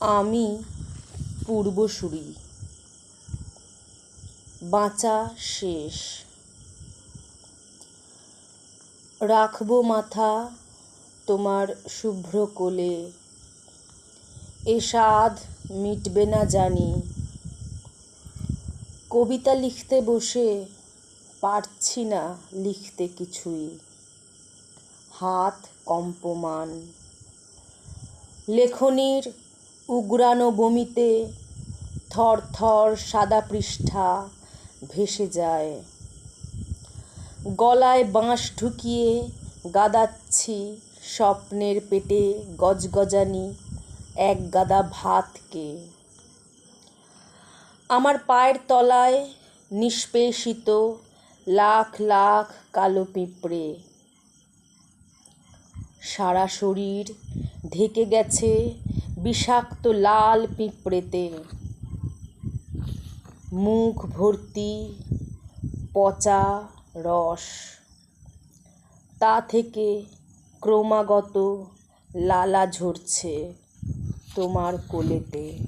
আমি পূর্বসূরি। বাঁচা শেষ। রাখব মাথা তোমার শুভ্র কোলে। এ সাধ মিটবে না জানি। কবিতা লিখতে বসে পারছি না লিখতে কিছুই। হাত কম্পমান। লেখনীর উগরানো বমিতে থর থর সাদা পৃষ্ঠা ভেসে যায়। গলায় বাঁশ ঢুকিয়ে গাদাচ্ছি স্বপ্নের পেটে গজগজানি এক গাদা ভাতকে। আমার পায়ের তলায় নিষ্পেষিত লাখ লাখ কালো পিঁপড়ে। সারা শরীর ঢেকে গেছে বিষাক্ত লাল পিঁপড়েতে। মুখ ভর্তি পচা রস। তা থেকে ক্রমাগত লালা ঝরছে তোমার কোলেতে।